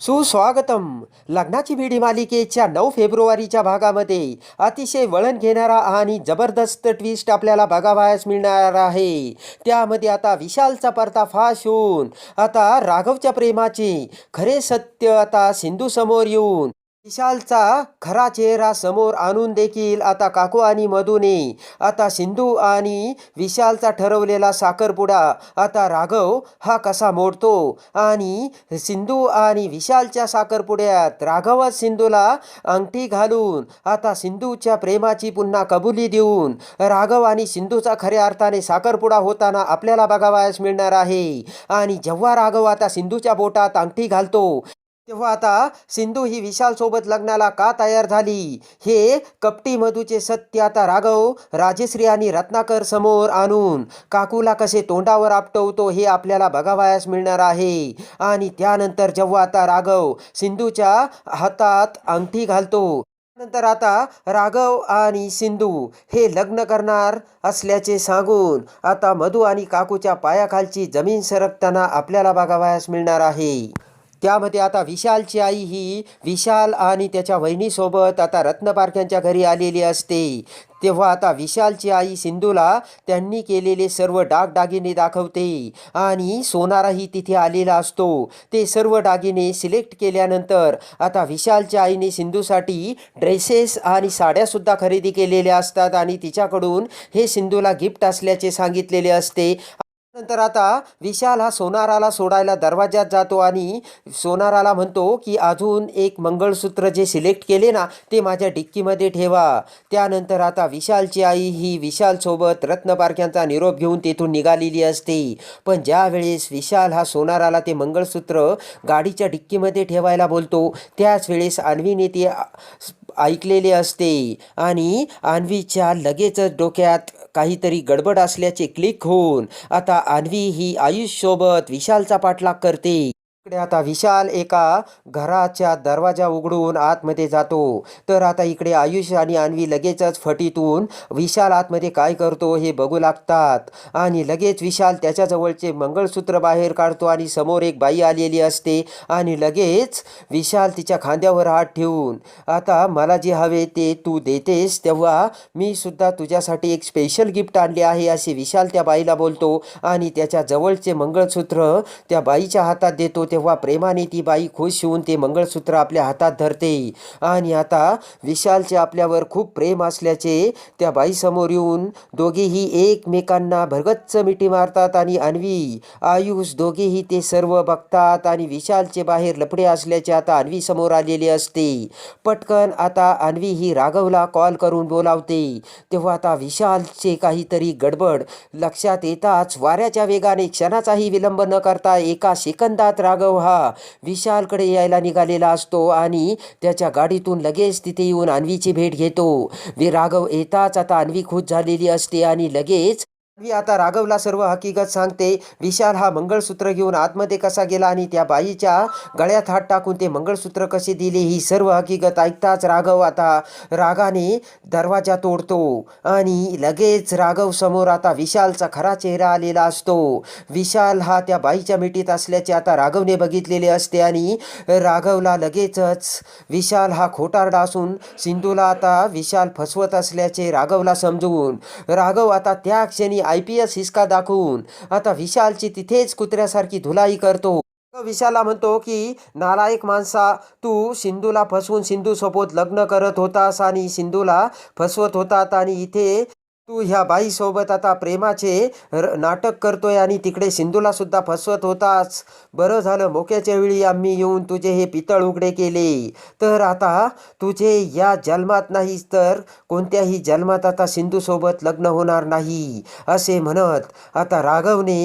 सुस्वागतम. लग्नाची भिडी मालिकेच्या नऊ फेब्रुवारीच्या भागामध्ये अतिशय वळण घेणारा आणि जबरदस्त ट्विस्ट आपल्याला बघावयास मिळणार आहे. त्यामध्ये आता विशालचा पर्दाफाश होऊन आता राघवच्या प्रेमाचे खरे सत्य आता सिंधू समोर येऊन विशालचा खरा चेहरा समोर आणून देखील आता काकू आणि मधूने आता सिंधू आणि विशालचा ठरवलेला साखरपुडा आता राघव हा कसा मोडतो आणि सिंधू आणि विशालच्या साखरपुड्यात राघवच सिंधूला अंगठी घालून आता सिंधूच्या प्रेमाची पुन्हा कबुली देऊन राघव आणि सिंधूचा खऱ्या अर्थाने साखरपुडा होताना आपल्याला बघावयास मिळणार आहे. आणि जेव्हा राघव आता सिंधूच्या बोटात अंगठी घालतो तेव्हा आता सिंधू ही विशाल सोबत लग्नाला का तयार झाली? हे कपटी मधूचे सत्य आता राघव राजेश्री आणि रत्नाकर समोर आणून काकूला कसे तोंडावर आपटवतो हे आपल्याला बघावयास मिळणार आहे. आणि त्यानंतर जेव्हा आता राघव सिंधूच्या हातात अंगठी घालतो नंतर आता राघव आणि सिंधू हे लग्न करणार असल्याचे सांगून आता मधू आणि काकूच्या पायाखालची जमीन सरकताना आपल्याला बघावयास मिळणार आहे. त्यामध्ये आता विशालची आई ही विशाल आणि त्याच्या वहिनीसोबत आता रत्नपारख्यांच्या घरी आलेली असते. तेव्हा आता विशालची आई सिंधूला त्यांनी केलेले सर्व डागडागिने दाखवते आणि सोनाराही तिथे आलेला असतो. ते सर्व दागिने सिलेक्ट केल्यानंतर आता विशालच्या आईने सिंधूसाठी ड्रेसेस आणि साड्यासुद्धा खरेदी केलेल्या असतात आणि तिच्याकडून हे सिंधूला गिफ्ट असल्याचे सांगितलेले असते. नंतर आता विशाल हा सोनाराला सोडायला दरवाज्यात जातो आणि सोनाराला म्हणतो की अजून एक मंगळसूत्र जे सिलेक्ट केले ना ते माझ्या डिक्कीमध्ये ठेवा. त्यानंतर आता विशालची आई ही विशालसोबत रत्नपारख्यांचा निरोप घेऊन तेथून निघालेली असते. पण ज्यावेळेस विशाल हा सोनाराला ते मंगळसूत्र गाडीच्या डिक्कीमध्ये ठेवायला बोलतो त्याच वेळेस अन्वीने ते ऐकलेले असते. आणि अन्वीच्या लगेचच डोक्यात काहीतरी गडबड असल्याचे क्लिक होऊन आता अन्वी ही आयुषसोबत विशालचा पाठलाग करते. इकडे आता विशाल एका घराच्या दरवाजा उघडून आतमध्ये जातो. तर आता इकडे आयुष आणि अन्वी लगेचच फटीतून विशाल आतमध्ये काय करतो हे बघू लागतात. आणि लगेच विशाल त्याच्याजवळचे मंगळसूत्र बाहेर काढतो आणि समोर एक बाई आलेली असते. आणि लगेच विशाल तिच्या खांद्यावर हात ठेवून आता मला जे हवे ते तू देतेस तेव्हा मी सुद्धा तुझ्यासाठी एक स्पेशल गिफ्ट आणले आहे असे विशाल त्या बाईला बोलतो. आणि त्याच्या जवळचे मंगळसूत्र त्या बाईच्या हातात देतो तेव्हा प्रेमाने ती बाई खुश होऊन ते मंगळसूत्र आपल्या हातात धरते. आणि आता विशालचे आपल्यावर खूप प्रेम असल्याचे त्या बाईसमोर येऊन दोघेही एकमेकांना भरगच्च मिठी मारतात आणि अन्वी आयुष दोघेही ते सर्व बघतात आणि विशालचे बाहेर लफडे असल्याचे आता अन्वी समोर आलेले असते. पटकन आता अन्वी ही राघवला कॉल करून बोलावते. तेव्हा आता विशालचे काहीतरी गडबड लक्षात येताच वाऱ्याच्या वेगाने क्षणाचाही विलंब न करता एका सेकंदात राघव हा विशालकडे यायला निघालेला असतो आणि त्याच्या गाडीतून लगेच तिथे येऊन अन्वीची भेट घेतो. वे राघव येताच आता अन्वी खुश झालेली असते आणि लगेच मी आता राघवला सर्व हकीकत सांगते. विशाल हा मंगळसूत्र घेऊन आतमध्ये कसा गेला आणि त्या बाईच्या गळ्यात हात टाकून ते मंगळसूत्र कसे दिले ही सर्व हकीकत ऐकताच राघव आता रागाने दरवाजा तोडतो आणि लगेच राघव समोर आता विशालचा खरा चेहरा आलेला असतो. विशाल हा त्या बाईच्या मिठीत असल्याचे आता राघवने बघितलेले असते आणि राघवला लगेचच विशाल हा खोटारडा असून सिंधूला आता विशाल फसवत असल्याचे राघवला समजून. राघव आता त्या क्षणी आय पी एस हिसका दाखवून. आता विशालची तिथेच कुत्र्यासारखी धुलाई करतो. विशाला म्हणतो की नालायक माणसा तू सिंधूला फसवून सिंधूसोबत लग्न करत होतास आणि सिंधूला फसवत होतात आणि इथे तू ह्या बाईसोबत आता प्रेमाचे र- नाटक करतोय आणि तिकडे सिंधूला सुद्धा फसवत होतास. बरं झालं मोक्याच्या वेळी आम्ही येऊन तुझे हे पितळ उघडे केले. तर आता तुझे या जन्मात नाहीच तर कोणत्याही जन्मात आता सिंधूसोबत लग्न होणार नाही असे म्हणत आता राघवने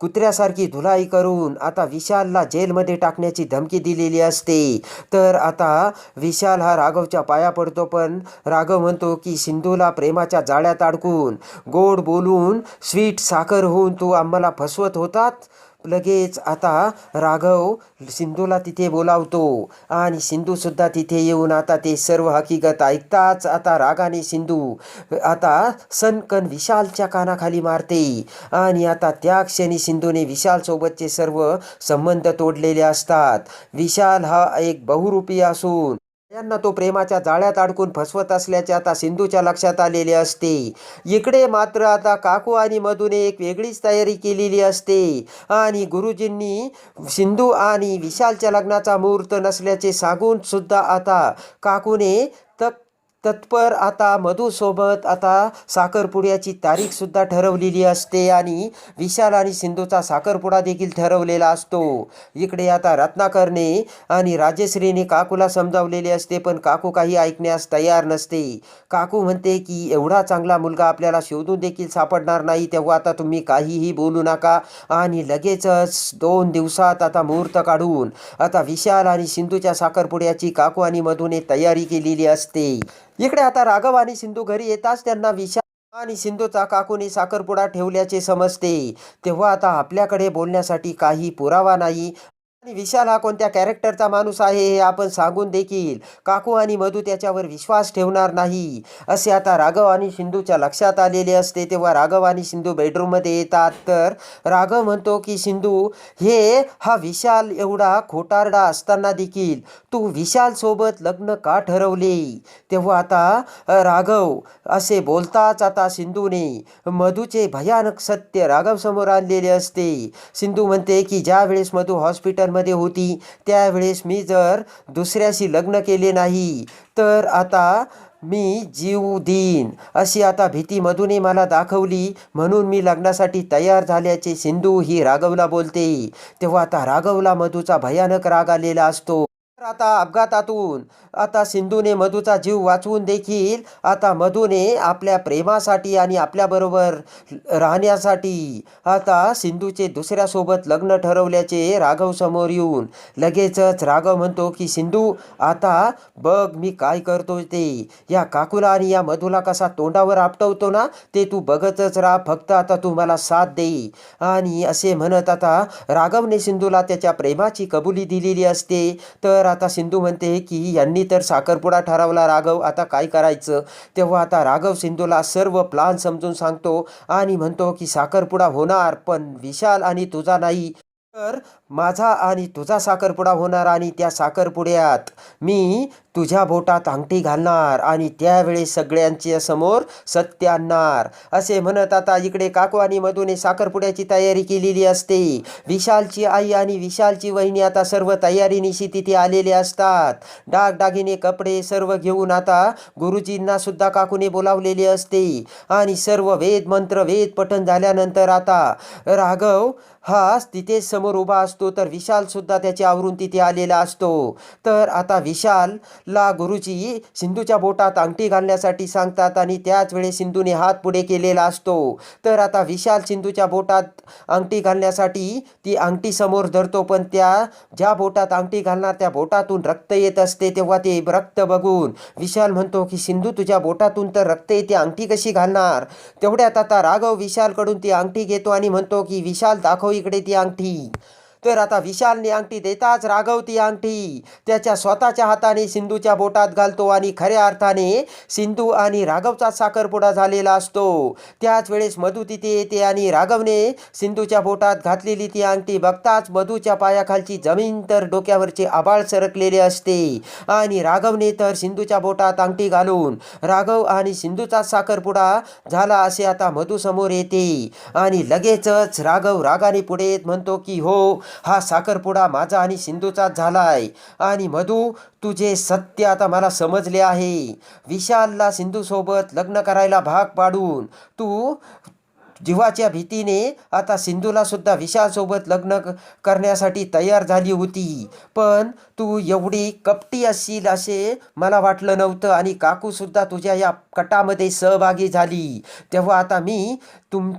कुत्र्यासारखी धुलाई करून आता विशालला जेलमध्ये टाकण्याची धमकी दिलेली असते. तर आता विशाल हा राघवच्या पाया पडतो पण राघव म्हणतो की सिंधूला प्रेमाच्या जाळ्यात अडकून गोड बोलून स्वीट साखर होऊन तू आम्हाला फसवत होतात? लगेच आता राघव सिंधूला तिथे बोलावतो. आणि सिंधूसुद्धा तिथे येऊन आता ते सर्व हकीकत ऐकताच आता रागाने सिंधू आता सनकन विशालच्या कानाखाली मारते. आणि आता त्या क्षणी सिंधूने विशालसोबतचे सर्व संबंध तोडलेले असतात. विशाल हा एक बहुरूपी असून त्यांना तो प्रेमाच्या जाळ्यात अडकून फसवत असल्याचे आता सिंधूच्या लक्षात आलेले असते. इकडे मात्र आता काकू आणि मधूने एक वेगळीच तयारी केलेली असते. आणि गुरुजींनी सिंधू आणि विशालच्या लग्नाचा मुहूर्त नसल्याचे सांगून सुद्धा आता काकूने तत्पर आता मधूसोबत आता साखरपुड्याची तारीखसुद्धा ठरवलेली असते आणि विशाल आणि सिंधूचा साखरपुडा देखील ठरवलेला असतो. इकडे आता रत्नाकरने आणि राजश्रीने काकूला समजावलेले असते पण काकू काही ऐकण्यास तयार नसते. काकू म्हणते की एवढा चांगला मुलगा आपल्याला शोधून देखील सापडणार नाही तेव्हा आता तुम्ही काहीही बोलू नका. आणि लगेचच दोन दिवसात आता मुहूर्त काढून आता विशाल आणि सिंधूच्या साखरपुड्याची काकू आणि मधूने तयारी केलेली असते. इकडे आता राघव आणि सिंधू घरी येताच त्यांना विशाल आणि सिंधूचा काकूने साखरपुडा ठेवल्याचे समजते. तेव्हा आता आपल्याकडे बोलण्यासाठी काही पुरावा नाही. विशाल हा कोणत्या कॅरेक्टरचा माणूस आहे हे आपण सांगून देखील काकू आणि मधू त्याच्यावर विश्वास ठेवणार नाही. असे आता राघव आणि सिंधूच्या लक्षात आलेले असते. तेव्हा राघव आणि सिंधू बेडरूममध्ये येतात. तर राघव म्हणतो की सिंधू हे हा विशाल एवढा खोटारडा असताना देखील तू विशालसोबत लग्न का ठरवले? तेव्हा आता राघव असे बोलताच आता सिंधूने मधूचे भयानक सत्य राघव समोर आणलेले असते. सिंधू म्हणते की ज्यावेळेस मधू हॉस्पिटल मध्ये होती. त्यावेळेस मी जर दुसऱ्याशी लग्न केले नाही तर आता मी जीव देईन अशी आता भीती मधूनही मला दाखवली. म्हणून मी लग्नासाठी तयार झाल्याचे सिंधू ही राघवला बोलते. तेव्हा आता राघवला मधूचा भयानक राग आलेला असतो. तर आता अपघातातून. आता सिंधूने मधूचा जीव वाचवून देखील आता मधूने आपल्या प्रेमासाठी आणि आपल्याबरोबर राहण्यासाठी आता सिंधूचे दुसऱ्यासोबत लग्न ठरवल्याचे राघव समोर येऊन लगेचच राघव म्हणतो की सिंधू आता बघ मी काय करतो ते. या काकूला आणि या मधूला कसा तोंडावर आपटवतो ना ते तू बघतच राहा. फक्त आता तू मला साथ दे. आणि असे म्हणत आता राघवने सिंधूला त्याच्या प्रेमाची कबुली दिलेली असते. तर आता सिंधू म्हणते की यांनी तर साखरपुडा ठरवला राघव. आता काय करायचं? तेव्हा आता राघव सिंधूला सर्व प्लान समजून सांगतो आणि म्हणतो की साखरपुडा होणार पण विशाल आणि तुझा नाही. तर माझा आणि तुझा साखरपुडा होणार आणि त्या साखरपुड्यात मी तुझ्या बोटात अंगठी घालणार आणि त्यावेळेस सगळ्यांच्या समोर सत्य आणणार. असे म्हणत आता इकडे काकू आणि मधूने साखरपुड्याची तयारी केलेली असते. विशालची आई आणि विशालची वहिनी आता सर्व तयारीनिशी तिथे आलेले असतात. डागडागिने कपडे सर्व घेऊन आता गुरुजींना सुद्धा काकूने बोलावलेले असते. आणि सर्व वेद मंत्र वेद पठण झाल्यानंतर आता राघव हा तिथेच समोर उभा असतो. तर विशाल सुद्धा त्याचे आवरून तिथे आलेला असतो. तर आता विशालला गुरुजी सिंधूच्या बोटात अंगठी घालण्यासाठी सांगतात आणि त्याच वेळेस सिंधूने हात पुढे केलेला असतो. तर आता विशाल सिंधूच्या बोटात अंगठी घालण्यासाठी ती अंगठी समोर धरतो पण त्या ज्या बोटात अंगठी घालणार त्या बोटातून रक्त येत असते तेव्हा ते रक्त बघून विशाल म्हणतो की सिंधू तुझ्या बोटातून तर रक्त येते अंगठी कशी घालणार? तेवढ्यात आता राघव विशालकडून ती अंगठी घेतो आणि म्हणतो की विशाल दाखव इकडे ती अंगठी. तर आता विशालने अंगठी देताच राघव ती अंगठी. त्याच्या स्वतःच्या हाताने सिंधूच्या बोटात घालतो आणि खऱ्या अर्थाने सिंधू आणि राघवचा साखरपुडा झालेला असतो. त्याच वेळेस मधू तिथे येते आणि राघवने सिंधूच्या बोटात घातलेली ती अंगठी बघताच मधूच्या पायाखालची जमीन तर डोक्यावरचे आबाळ सरकलेले असते. आणि राघवने तर सिंधूच्या बोटात अंगठी घालून राघव आणि सिंधूचा साखरपुडा झाला असे आता मधू समोर येते. आणि लगेचच राघव रागाने पुढे येत म्हणतो की हो हा साखरपुडा माझा आणि सिंधूचाच झालाय. आणि मधू तुझे सत्य आता मला समजले आहे. विशालला सिंधूसोबत लग्न करायला भाग पाडून तू जीवाच्या भीतीने आता सिंधूला सुद्धा विशालसोबत लग्न करण्यासाठी तयार झाली होती. पण तू एवढी कपटी असशील असे मला वाटलं नव्हतं आणि काकूसुद्धा तुझ्या या कटामध्ये सहभागी झाली. तेव्हा आता मी तुम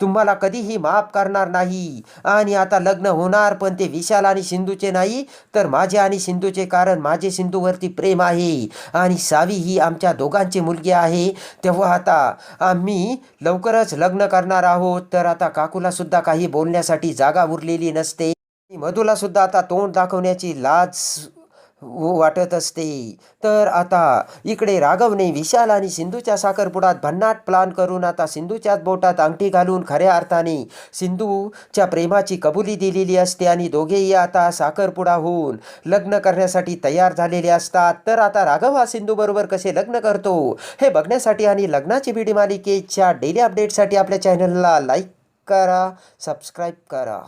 तुम्हाला कधीही माफ करणार नाही. आणि आता लग्न होणार पण ते विशाल आणि सिंधूचे नाही तर माझे आणि सिंधूचे कारण माझे सिंधूवरती प्रेम आहे. आणि सावी ही आमच्या दोघांची मुलगी आहे. तेव्हा आता आम्ही लवकरच लग्न करणार आहोत. तर आता काकूलासुद्धा काही बोलण्यासाठी जागा उरलेली नसते. मधूलासुद्धा मधूला सुद्धा आता तोंड दाखवण्याची लाज वाटत असते. तर आता इकडे राघवने विशाल आणि सिंधूच्या साखरपुडात भन्नाट प्लान करून आता सिंधूच्याच बोटात अंगठी घालून खऱ्या अर्थाने सिंधूच्या प्रेमाची कबुली दिलेली असते आणि दोघेही आता साखरपुडा होऊन लग्न करण्यासाठी तयार झालेले असतात. तर आता राघव हा सिंधूबरोबर कसे लग्न करतो हे बघण्यासाठी आणि लग्नाची व्हिडिओ मालिकेच्या डेली अपडेटसाठी आपल्या चॅनलला लाईक करा सबस्क्राईब करा.